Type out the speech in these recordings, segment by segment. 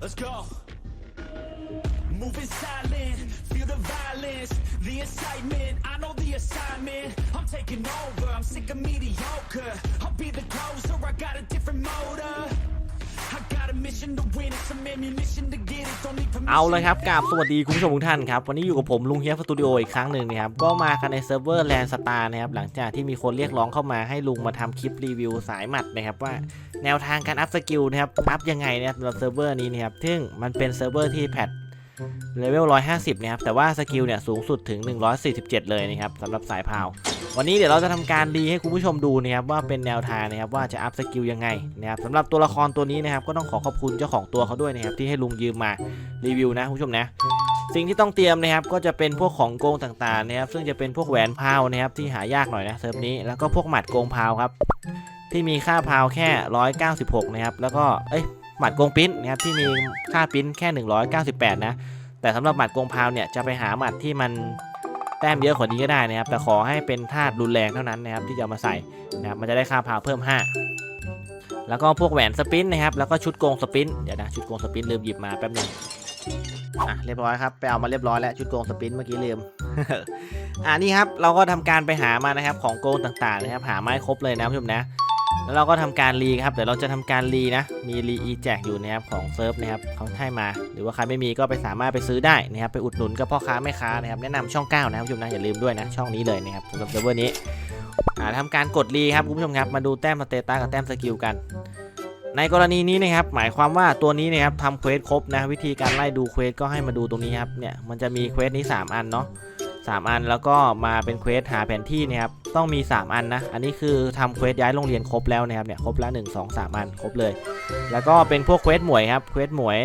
Let's go. Moving silent, feel the violence, the excitement. I know the assignment. I'm taking over. I'm sick of mediocre. I'll be the closer. I got a different motor. เอาเลยครับกราบสวัสดีคุณผู้ชมทุกท่านครับ วันนี้อยู่กับผมลุงเฮียสตูดิโออีกครั้งหนึ่งนะครับ ก็มากันในเซิร์ฟเวอร์แลนสตาร์นะครับ หลังจากที่มีคนเรียกร้องเข้ามาให้ลุงมาทำคลิปรีวิวสายหมัดนะครับว่าแนวทางการอัพสกิลนะครับ อัพยังไงนะครับสำหรับเซิร์ฟเวอร์นี้นะครับ ซึ่งมันเป็นเซิร์ฟเวอร์ที่แพท เลเวล 150 นะครับ แต่ว่าสกิลเนี่ยสูงสุดถึง 147 เลยนะครับสำหรับสายพาว วันนี้เดี๋ยวเราจะทำการรีให้คุณผู้ชมดูนะครับว่าเป็นแนวทางนะครับว่าจะอัพสกิลยังไงนะครับสำหรับตัวละครตัวนี้นะครับก็ต้องขอขอบคุณเจ้าของตัวเขาด้วยนะครับที่ให้ลุงยืมมารีวิวนะคุณผู้ชมนะสิ่งที่ต้องเตรียมนะครับก็จะเป็นพวกของโกงต่างๆนะครับซึ่งจะเป็นพวกแหวนพาวนะครับที่หายากหน่อยนะเซิร์ฟนี้แล้วก็พวกหมัดโกงพาวครับที่มีค่าพาวแค่ 196 นะครับแล้วก็เอ้ย หมัดกงปิ้นนะครับที่มีค่าปิ้นแค่ 198 นะ แต่สำหรับหมัดกงพาวเนี่ยจะไปหาหมัดที่มันแต้มเยอะกว่านี้ก็ได้นะครับ แต่ขอให้เป็นธาตุรุนแรงเท่านั้นนะครับที่จะมาใส่นะครับมันจะได้ค่าพาวเพิ่ม 5 แล้วก็พวกแหวนสปินนะครับแล้วก็ชุดโกงสปินเดี๋ยวนะชุดโกงสปินลืมหยิบมาแป๊บนึงอะเรียบร้อยครับไปเอามาเรียบร้อยแล้วชุดโกงสปินเมื่อกี้ลืมอ่านี่ครับเราก็ทำการไปหามานะครับของโกงต่างๆนะครับหาไม้ครบเลยนะผู้ชมนะ แล้วเราก็ทำการรีครับ เดี๋ยวเราจะทำการรีนะ มีรีอีแจกอยู่นะครับของเซิร์ฟนะครับเขาให้มา หรือว่าใครไม่มีก็ไปสามารถไปซื้อได้นะครับ ไปอุดหนุนกับพ่อค้าแม่ค้านะครับ แนะนำช่อง9นะครับผู้ชมนะอย่าลืมด้วยนะ ช่องนี้เลยนะครับสำหรับเซิร์ฟเวอร์นี้าทำการกดรีครับคุณผู้ชมครับ มาดูแต้มสเตตัสกับแต้มสกิลกัน ในกรณีนี้นะครับ หมายความว่าตัวนี้นะครับทำเควสครบนะ วิธีการไล่ดูเควสก็ให้มาดูตรงนี้ครับ เนี่ย มันจะมีเควสนี้ 3 อันเนาะ สามอันแล้วก็มาเป็นเควสหาแผนที่นะครับต้องมี 3 อันนะ อันนี้คือทำเควสย้ายโรงเรียนครบแล้วนะครับเนี่ยครบแล้ว1 2 3 อันครบเลย แล้วก็เป็นพวกเควสหมวยครับเควสหมวย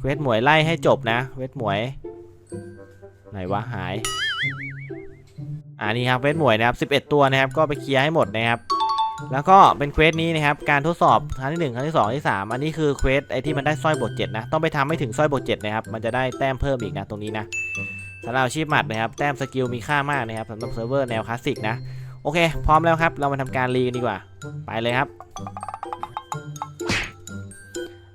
เควสหมวยไล่ให้จบนะเควสหมวยไหนวะหายอ่านี่ครับเควสหมวยนะครับ11 ตัวนะครับก็ไปเคลียร์ให้หมดนะครับแล้วก็เป็นเควสนี้นะครับการทดสอบครั้งที่1ครั้งที่2ที่3อันนี้คือเควสไอที่มันได้สร้อยบท7นะต้องไปทำให้ถึงสร้อยบท7นะครับมันจะได้แต้มเพิ่มอีกนะตรงนี้นะ สำหรับอาชีพหมัดนะครับ แต้มสกิลมีค่ามากนะครับสำหรับเซิร์ฟเวอร์แนวคลาสสิกนะ โอเค พร้อมแล้วครับ เรามาทำการรีกันดีกว่า ไปเลยครับ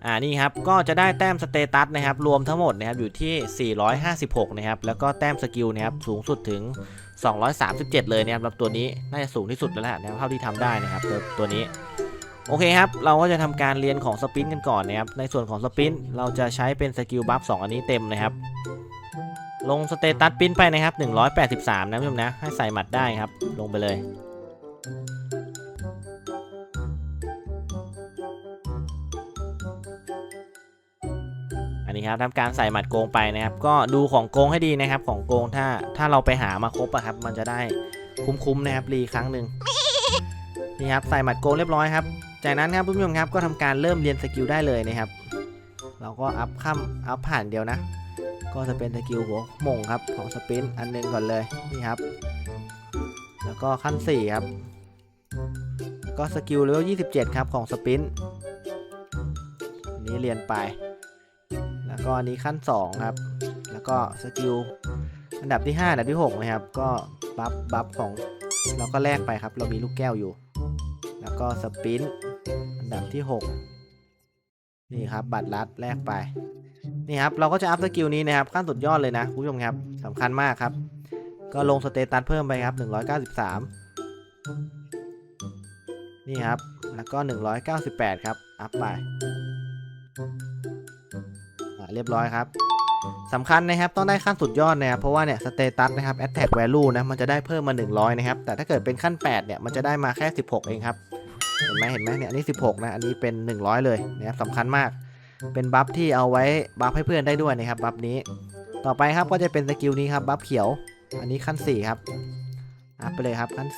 อ่า นี่ครับ ก็จะได้แต้มสเตตัสนะครับ รวมทั้งหมดนะครับ อยู่ที่ 456 นะครับ แล้วก็แต้มสกิลนะครับ สูงสุดถึง 237 เลยนะครับสำหรับตัวนี้ น่าจะสูงที่สุดแล้วแหละนะครับเท่าที่ทำได้นะครับตัวตัวนี้โอเคครับ เราก็จะทำการเรียนของสปินกันก่อนนะครับ ในส่วนของสปินเราจะใช้เป็นสกิลบัฟ2อันนี้เต็มนะครับ ลงสเตตัสปิ้นไปนะครับ 183 นะผู้ชมนะ ให้ใส่หมัดได้ครับ ลงไปเลย อันนี้ครับทำการใส่หมัดโกงไปนะครับ ก็ดูของโกงให้ดีนะครับ ของโกงถ้าถ้าเราไปหามาครบอะครับ มันจะได้คุ้มๆนะครับรีครั้งหนึ่งนี่ครับใส่หมัดโกงเรียบร้อยครับ จากนั้นครับผู้ชมครับก็ทำการเริ่มเรียนสกิลได้เลยนะครับ เราก็อัพข้ามอัพผ่านเดียวนะ ก็จะเป็นสกิลหัวม่งครับของสปินอันหนึงก่อนเลยนี่ครับ แล้วก็ขั้น 4 ครับแล้วก็สกิลเลเวล27 ครับของสปินนนี้เรียนไป แล้วก็อันนี้ขั้น 2 ครับ แล้วก็สกิลอันดับที่ 5 อันดับที่ 6 นะครับ ก็บัฟบัฟของเราก็แลกไปครับ เรามีลูกแก้วอยู่ แล้วก็สปินอันดับที่ 6 นี่ครับบัตรลัดแลกไป นี่ครับเราก็จะอัพสกิลนี้นะครับขั้นสุดยอดเลยนะคุณผู้ชมครับสำคัญมากครับ ก็ลงสเตตัสเพิ่มไปครับ 193 นี่ครับ แล้วก็ 198 ครับ อัพไปเรียบร้อยครับสำคัญนะครับต้องได้ขั้นสุดยอดนะครับเพราะว่าเนี่ยสเตตัสนะครับ attack value นะมันจะได้เพิ่มมา 100 นะครับ แต่ถ้าเกิดเป็นขั้น 8 เนี่ยมันจะได้มาแค่ 16 เองครับ เห็นไหมเห็นไหมเนี่ยอันนี้ 16 นะ อันนี้เป็น 100 เลยนะครับสำคัญมาก เป็นบัฟที่เอาไว้บัฟให้เพื่อนได้ด้วยนะครับบัฟนี้ ต่อไปครับก็จะเป็นสกิลนี้ครับบัฟเขียว อันนี้ขั้น 4 ครับอัพไปเลยครับขั้น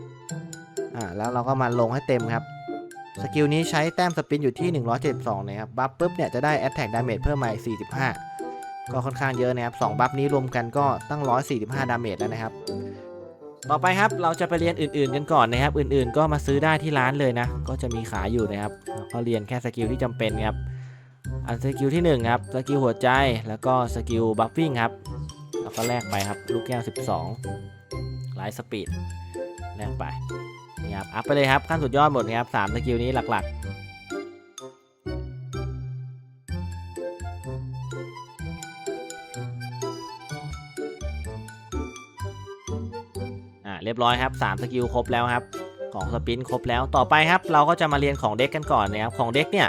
4 อ่าแล้วเราก็มาลงให้เต็มครับสกิลนี้ใช้แต้มสปินอยู่ที่ 172นะครับบัฟปุ๊บเนี่ยจะได้ Attack Damage เพิ่มมาอีก45 ก็ค่อนข้างเยอะนะครับ2บัฟนี้รวมกันก็ตั้ง 145 ดาเมจแล้วนะครับ ต่อไปครับเราจะไปเรียนอื่นๆกันก่อนนะครับ อื่นๆก็มาซื้อได้ที่ร้านเลยนะ ก็จะมีขายอยู่นะครับเราก็เรียนแค่สกิลที่จำเป็นครับ อันสกิลที่1ครับสกิลหัวใจแล้วก็สกิลบัฟฟิ้งครับแล้วก็แลกไปครับลูกแก้ว 12ไลท์สปีดแลกไปนี่ครับอัพไปเลยครับขั้นสุดยอดหมดนะครับสามสกิลนี้หลักๆ เรียบร้อยครับ3สกิลครบแล้วครับของสปินครบแล้วต่อไปครับ เราก็จะมาเรียนของเด็กกันก่อนนะครับของเด็กเนี่ย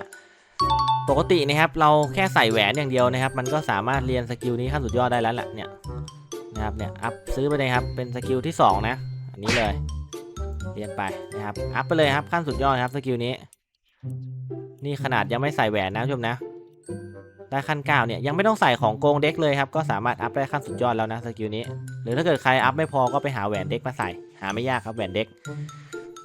ปกตินะครับเราแค่ใส่แหวนอย่างเดียวนะครับ มันก็สามารถเรียนสกิลนี้ขั้นสุดยอดได้แล้วแหละเนี่ยนะครับเนี่ยอัพซื้อไปเลยครับเป็นสกิลที่สองนะ อันนี้เลย เรียนไปนะครับอัพไปเลยครับขั้นสุดยอดครับสกิลนี้ นี่ขนาดยังไม่ใส่แหวนนะชมนะ ได้ขั้นเก้าเนี่ยยังไม่ต้องใส่ของโกงเด็กเลยครับก็สามารถอัพได้ขั้นสุดยอดแล้วนะสกิลนี้ หรือถ้าเกิดใครอัพไม่พอก็ไปหาแหวนเด็กมาใส่ หาไม่ยากครับแหวนเด็ก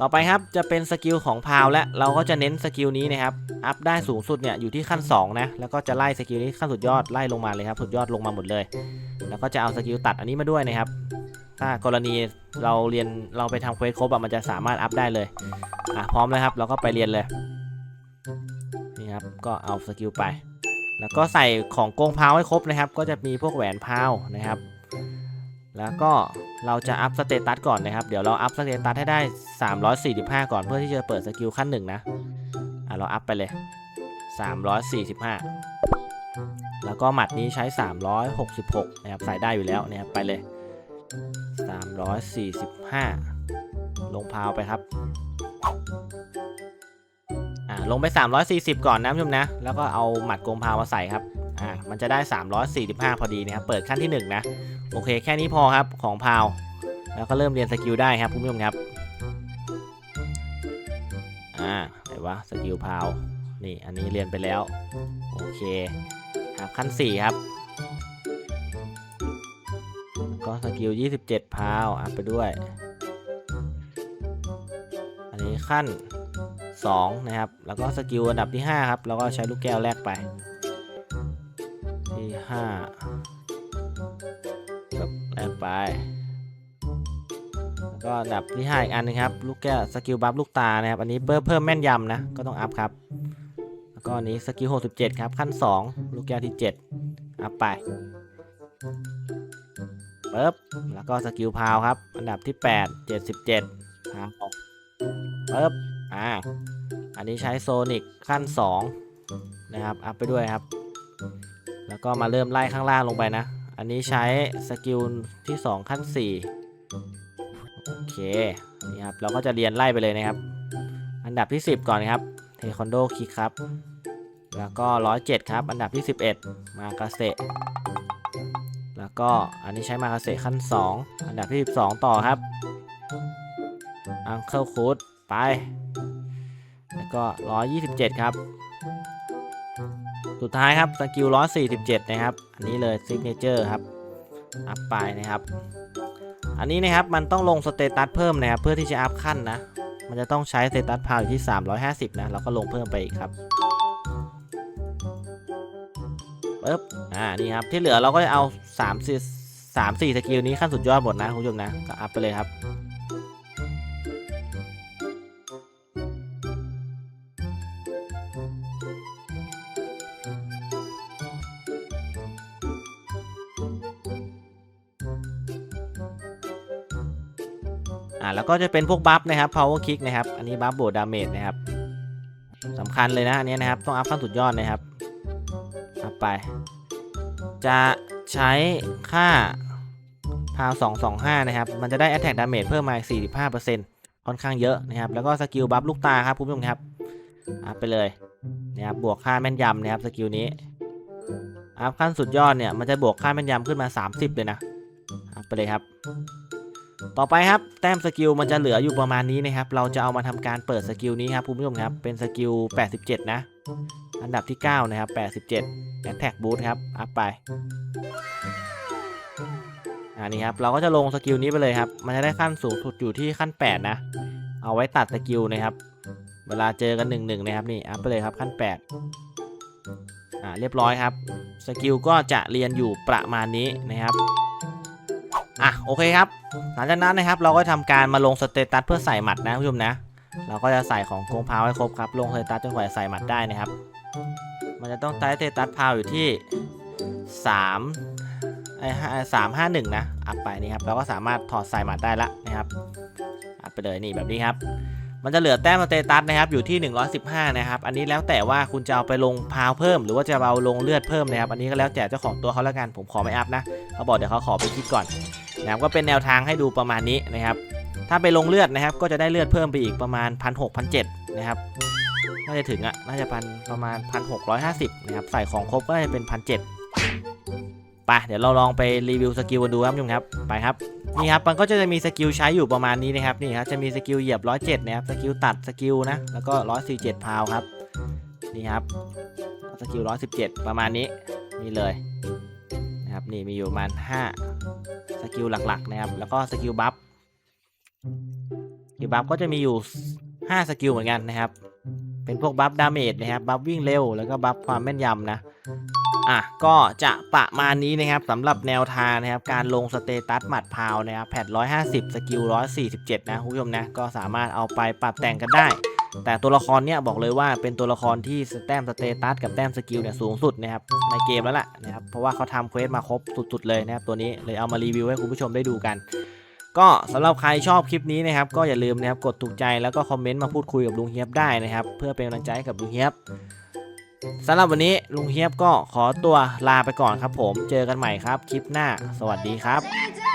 ต่อไปครับจะเป็นสกิลของพาวและเราก็จะเน้นสกิลนี้นะครับอัพได้สูงสุดเนี่ยอยู่ที่ขั้น2นะแล้วก็จะไล่สกิลนี้ขั้นสุดยอดไล่ลงมาเลยครับสุดยอดลงมาหมดเลย แล้วก็จะเอาสกิลตัดอันนี้มาด้วยนะครับถ้ากรณีเราเรียนเราไปทำเควสครบอะมันจะสามารถอัพได้เลยอะพร้อมเลยครับ เราก็ไปเรียนเลยนี่ครับก็เอาสกิลไป แล้วก็ใส่ของโกงพาวให้ครบนะครับ ก็จะมีพวกแหวนพาวนะครับ แล้วก็เราจะอัพสเตตัสก่อนนะครับ เดี๋ยวเราอัพสเตตัสให้ได้ 345 ก่อนเพื่อที่จะเปิดสกิลขั้นหนึ่งนะอะเราอัพไปเลย 345 แล้วก็หมัดนี้ใช้ 366 นะครับ ใส่ได้อยู่แล้วนะครับไปเลย 345 ลงพาวไปครับ ลงไป 340 ก่อนนะผู้ชมนะ แล้วก็เอาหมัดโกงพาวมาใส่ครับ อ่า มันจะได้ 345 พอดีนะครับ เปิดขั้นที่ 1 นะ โอเค แค่นี้พอครับของพาว แล้วก็เริ่มเรียนสกิลได้ครับคุณผู้ชมครับ อ่า ไหนวะ สกิลพาว นี่ อันนี้เรียนไปแล้ว โอเค ครับขั้น 4 ครับ ก็สกิล 27 พาว อัพไปด้วย อันนี้ขั้น 2 นะครับ แล้วก็สกิลอันดับที่ 5 ครับ แล้วก็ใช้ลูกแก้วแรกไป ที่5แบบแรงไป แล้วก็อันดับที่ 5 อีกอันนึงครับ ลูกแก้วสกิลบัฟลูกตานะครับ อันนี้เพิ่มเพิ่มแม่นยำนะ ก็ต้องอัพครับ แล้วก็อันนี้สกิล67 ครับ ขั้น 2 ลูกแก้วที่ 7 อัพไปปึ๊บ แล้วก็สกิลพาวครับ อันดับที่ 8 77พาวปึ๊บ อ่า อันนี้ใช้โซนิกขั้น 2 นะครับ อัพไปด้วยครับ แล้วก็มาเริ่มไล่ข้างล่างลงไปนะ อันนี้ใช้สกิลที่ 2 ขั้น 4 โอเค นี่ครับ เราก็จะเรียนไล่ไปเลยนะครับ อันดับที่ 10 ก่อนครับ เทควันโดคิกครับ แล้วก็ 107 ครับ อันดับที่ 11 มากาเซแล้วก็อันนี้ใช้มากาเซขั้น 2 อันดับที่ 12 ต่อครับอังเคิลคูด ไป แล้วก็ 127 ครับ สุดท้ายครับสกิล 147 นะครับ อันนี้เลยซิกเนเจอร์ครับ อัพไปนะครับ อันนี้นะครับมันต้องลงสเตตัสเพิ่มนะครับ เพื่อที่จะอัพขั้นนะ มันจะต้องใช้สเตตัสพาวอยู่ที่ 350 นะ เราก็ลงเพิ่มไปอีกครับปึ๊บ อ่า นี่ครับ ที่เหลือเราก็จะเอา3 4 3 4สกิลนี้ขั้นสุดยอดหมดนะคุณผู้ชมนะ ก็อัพไปเลยครับ ก็จะเป็นพวกบัฟนะครับ power kick นะครับ อันนี้บัฟโบดาเมจนะครับสำคัญเลยนะอันนี้นะครับ ต้องอัพขั้นสุดยอดนะครับอัพไป จะใช้ค่าพาว225 นะครับ มันจะได้ attack damage เพิ่มมาอีก45%ค่อนข้างเยอะนะครับ แล้วก็สกิลบัฟลูกตาครับคุณผู้ชมครับ อัพไปเลยนะครับบวกค่าแม่นยำนะครับสกิลนี้อัพขั้นสุดยอดเนี่ยมันจะบวกค่าแม่นยำขึ้นมา 30 เลยนะอัพไปเลยครับ ต่อไปครับแต้มสกิลมันจะเหลืออยู่ประมาณนี้นะครับเราจะเอามาทำการเปิดสกิลนี้ครับคุณผู้ชมครับเป็นสกิล 87 นะ อันดับที่ 9 นะครับ 87 Attack Boost ครับอัพไปอันนี้ครับเราก็จะลงสกิลนี้ไปเลยครับมันจะได้ขั้นสูงสุดอยู่ที่ขั้น 8 นะ เอาไว้ตัดสกิลนะครับ เวลาเจอกัน 1 1 นะครับนี่อัพไปเลยครับขั้น 8อ่าเรียบร้อยครับสกิลก็จะเรียนอยู่ประมาณนี้นะครับ อะโอเคครับ หลังจากนั้นนะครับเราก็ทำการมาลงสเตตัสเพื่อใส่หมัดนะผู้ชมนะ เราก็จะใส่ของโกงพาวให้ครบครับ ลงสเตตัสจนกว่าจะใส่หมัดได้นะครับ มันจะต้องใช้สเตตัสพาวอยู่ที่3ไอ้สามห้าหนึ่งนะอัพไปนี่ครับเราก็สามารถถอดใส่หมัดได้ละนะครับอัพไปเลยนี่แบบนี้ครับมันจะเหลือแต้มสเตตัสนะครับอยู่ที่ 115 นะครับ อันนี้แล้วแต่ว่าคุณจะเอาไปลงพาวเพิ่ม หรือว่าจะเอาลงเลือดเพิ่มนะครับ อันนี้ก็แล้วแต่เจ้าของตัวเขาล้วกัน ผมขอไม่อัพนะ เขาบอกเดี๋ยวเขาขอไปคิดก่อน นะครับก็เป็นแนวทางให้ดูประมาณนี้นะครับ ถ้าไปลงเลือดนะครับ ก็จะได้เลือดเพิ่มไปอีกประมาณ1 6 0 0 7นนะครับน่าจะถึงอะน่าจะพันประมาณ1,650นะครับใส่ของครบก็จะเป็น1,700ไปเดี๋ยวเราลองไปรีวิวสกิลกันดูครับทุกคนครับไปครับนี่ครับมันก็จะมีสกิลใช้อยู่ประมาณนี้นะครับนี่ครับจะมีสกิลเหยียบ107นะครับสกิลตัดสกิลนะแล้วก็147พาวครับนี่ครับสกิล117ประมาณนี้นี่เลย นี่มีอยู่ประมาณ5สกิลหลักๆนะครับ แล้วก็สกิลบัฟสกิลบัฟก็จะมีอยู่ 5 สกิลเหมือนกันนะครับ เป็นพวกบัฟดาเมจนะครับ บัฟวิ่งเร็ว แล้วก็บัฟความแม่นยำนะ อะ ก็จะประมาณนี้นะครับสำหรับแนวทางนะครับ การลงสเตตัสหมัดพาวนะครับ แพท150 สกิล 147 นะคุณผู้ชมนะ ก็สามารถเอาไปปรับแต่งกันได้ แต่ตัวละครเนี่ยบอกเลยว่าเป็นตัวละครที่แต้มสเตตัสกับแต้มสกิลเนี่ยสูงสุดนะครับในเกมแล้วล่ะนะครับเพราะว่าเขาทำเควสมาครบสุดๆเลยนะครับตัวนี้เลยเอามารีวิวให้คุณผู้ชมได้ดูกัน ก็สำหรับใครชอบคลิปนี้นะครับก็อย่าลืมนะครับกดถูกใจแล้วก็คอมเมนต์มาพูดคุยกับลุงเฮียบได้นะครับเพื่อเป็นกำลังใจให้กับลุงเฮียบสำหรับวันนี้ลุงเฮียบก็ขอตัวลาไปก่อนครับผม เจอกันใหม่ครับ คลิปหน้า สวัสดีครับ